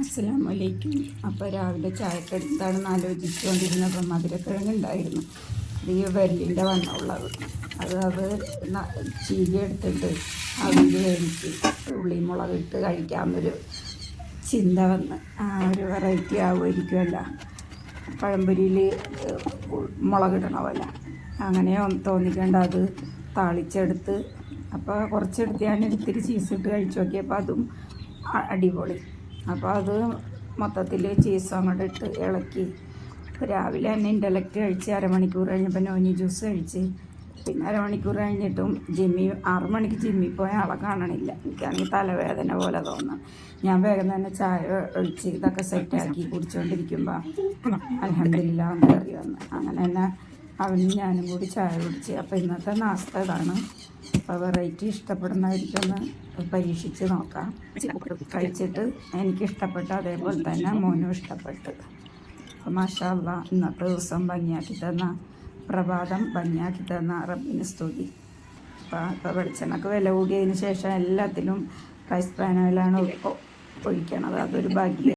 അസ്സലാമു വലൈക്കും അപ്പോൾ രാവിലെ ചായക്ക് എന്താണെന്ന് ആലോചിച്ചുകൊണ്ടിരുന്നപ്പോൾ മധുരക്കിഴങ്ങ് ഉണ്ടായിരുന്നു. ഈ വെല്ലിന്റെ വണ്ണമുള്ളത് അത് അത് ചീരി എടുത്തിട്ട് അവിൽ വേവിച്ച് ഉള്ളി മുളക് ഇട്ട് കഴിക്കാമെന്നൊരു ചിന്ത വന്ന്. ആ ഒരു വെറൈറ്റി ആവുമായിരിക്കുമല്ല. പഴംപൊരിയിൽ മുളകിടണമല്ല. അങ്ങനെ തോന്നിക്കേണ്ട. അത് താളിച്ചെടുത്ത്. അപ്പോൾ കുറച്ചെടുത്ത് ഞാൻ ഇത്തിരി ചീസ് ഇട്ട് കഴിച്ചു നോക്കിയപ്പോൾ അതും അടിപൊളി. അപ്പോൾ അത് മൊത്തത്തിൽ ചീസ് അങ്ങോട്ട് ഇട്ട് ഇളക്കി. രാവിലെ തന്നെ ഇന്റലക്റ്റ് കഴിച്ച് അരമണിക്കൂർ കഴിഞ്ഞപ്പോൾ നോനി ജ്യൂസ് കഴിച്ച്. പിന്നെ അരമണിക്കൂർ കഴിഞ്ഞിട്ടും ജിമ്മി ആറു മണിക്ക് ജിമ്മിൽ പോയ ആളെ കാണണില്ല. എനിക്കാണെങ്കിൽ തലവേദന പോലെ തോന്നുന്നു ഞാൻ വേഗം തന്നെ ചായ ഒഴിച്ച് ഇതൊക്കെ സെറ്റാക്കി കുടിച്ചുകൊണ്ടിരിക്കുമ്പോൾ അലഹമില്ല കയറി വന്ന്. അങ്ങനെ തന്നെ അവനും ഞാനും കൂടി ചായ കുടിച്ച്. അപ്പോൾ ഇന്നത്തെ നാസ്ത ഇതാണ്. അപ്പോൾ വെറൈറ്റി ഇഷ്ടപ്പെടുന്നവർക്കൊന്ന് പരീക്ഷിച്ച് നോക്കാം. കഴിച്ചിട്ട് എനിക്ക് ഇഷ്ടപ്പെട്ട അതേപോലെ തന്നെ മോനും ഇഷ്ടപ്പെട്ടു. അപ്പോൾ മാഷാല്ല ഇന്നത്തെ ദിവസം ഭംഗിയാക്കി തന്ന പ്രഭാതം ഭംഗിയാക്കി തന്ന റബ്ബിന് സ്തുതി. അപ്പോൾ ഇപ്പോൾ വെളിച്ചെണ്ണക്ക് വില കൂടിയതിന് ശേഷം എല്ലാത്തിലും റൈസ് ഒ- ഒഴിക്കണത്. അതൊരു ഭാഗ്യം.